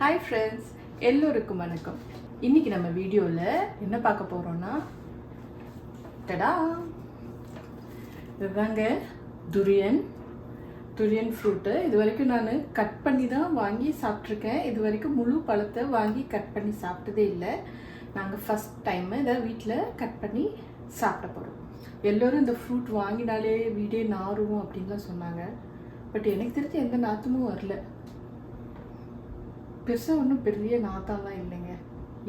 Hi friends எல்லோருக்கும் வணக்கம். இன்னைக்கு நம்ம வீடியோவில் என்ன பார்க்க போகிறோன்னா டடா! இதுதாங்க துரியன் துரியன் ஃப்ரூட்டு இது வரைக்கும் நான் கட் பண்ணி தான் வாங்கி சாப்பிட்ருக்கேன் இது வரைக்கும் முழு பழத்தை வாங்கி கட் பண்ணி சாப்பிட்டதே இல்லை. நாங்கள் ஃபஸ்ட் டைம் இதை வீட்டில் கட் பண்ணி சாப்பிட போகிறோம் எல்லோரும் இந்த ஃப்ரூட் வாங்கினாலே வீடே நாறுவோம் அப்படின்லாம் சொன்னாங்க. பட் எனக்கு தெரிஞ்சு எந்த நாத்துமும் வரல. பெருசாக ஒன்றும் பெரிய நாத்தாலாம் இல்லைங்க.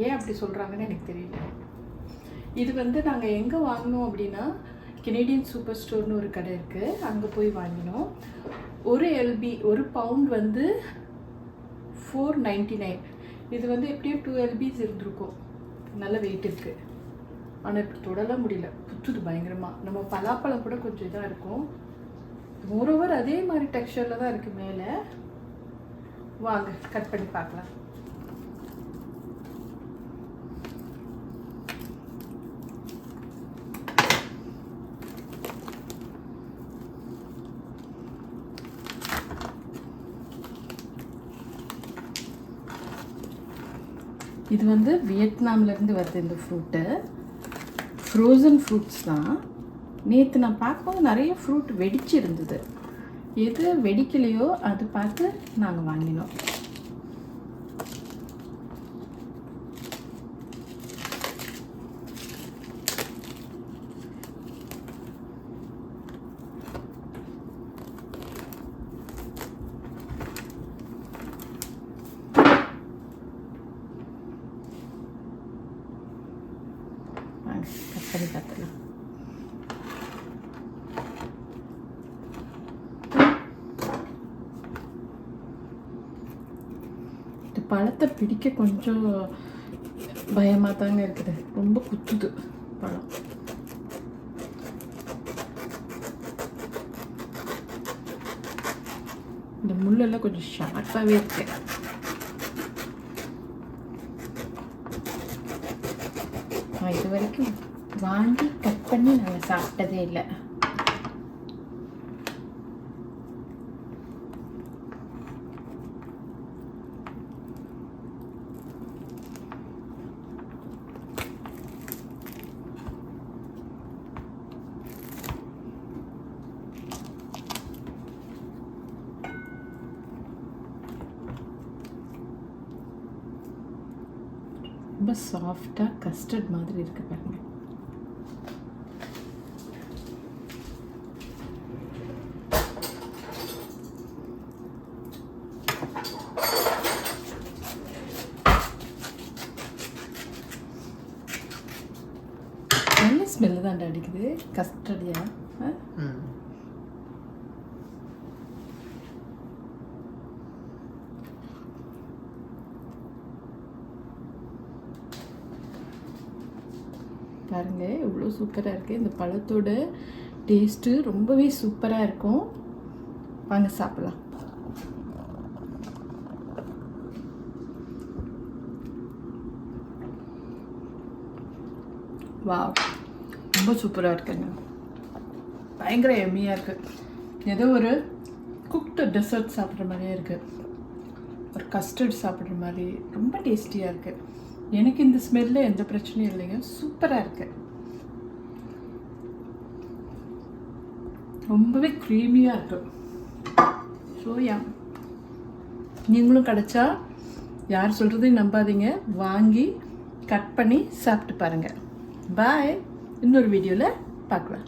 ஏன் அப்படி சொல்கிறாங்கன்னு எனக்கு தெரியல. இது வந்து நாங்கள் எங்கே வாங்கினோம் அப்படின்னா கெனேடியன் சூப்பர் ஸ்டோர்னு ஒரு கடை இருக்குது அங்கே போய் வாங்கினோம். ஒரு எல்பி ஒரு பவுண்ட் வந்து ஃபோர் நைன்டி நைன் இது வந்து எப்படியும் டூ எல்பிஸ் இருந்திருக்கும். நல்ல வெயிட் இருக்குது ஆனால் இப்படி தொடல முடியல. புத்துது பயங்கரமாக நம்ம பலாப்பழம் கூட கொஞ்சம் இதாக இருக்கும். மோரோவர் அதே மாதிரி டெக்ஸ்சரில் தான் இருக்குது மேலே. வாங்க கட் பண்ணி பார்க்கலாம். இது வந்து வியட்நாம்லேருந்து வருது இந்த ஃப்ரூட்டு ஃப்ரோசன் ஃப்ரூட்ஸ் தான். நேற்று நான் பார்க்கும்போது நிறைய ஃப்ரூட் வெடிச்சு இருந்தது எது வெடிக்கலையோ அது பார்த்து நாங்கள் வாங்கினோம். வாங்க கட் பண்ணி பார்த்துக்கலாம். பழத்தை பிடிக்க கொஞ்சம் பயமாக தாங்க இருக்குது. ரொம்ப குத்துது பழம். இந்த முள்ளெல்லாம் கொஞ்சம் ஷார்ப்பாகவே இருக்கு. நான் இது வரைக்கும் வாங்கி கட் பண்ணி நாங்கள் சாப்பிட்டதே இல்லை. ரொம்ப சாஃப்டாக கஸ்டர்ட் மாதிரி இருக்கு பாருங்க. நல்ல ஸ்மெல்லு தான் அடிக்குது? கஸ்டர்டியா பாருங்க இவ்வளோ சூப்பராக இருக்குது இந்த பழத்தோட டேஸ்ட்டு ரொம்பவே சூப்பராக இருக்கும். வாங்க சாப்பிடலாம். வா ரொம்ப சூப்பராக இருக்குங்க. பயங்கர எம்மியாக இருக்குது ஏதோ ஒரு குக்டு டெசர்ட் சாப்பிட்ற மாதிரியே இருக்குது ஒரு கஸ்டர்ட் சாப்பிட்ற மாதிரி ரொம்ப டேஸ்டியாக இருக்குது எனக்கு இந்த ஸ்மெல்லில் எந்த பிரச்சனையும் இல்லைங்க. சூப்பராக இருக்குது ரொம்பவே க்ரீமியாக இருக்கு. ஸோ யா நீங்களும் கிடச்சா யார் சொல்கிறதையும் நம்பாதீங்க. வாங்கி கட் பண்ணி சாப்பிட்டு பாருங்கள் பாய் இன்னொரு வீடியோவில் பார்க்கலாம்.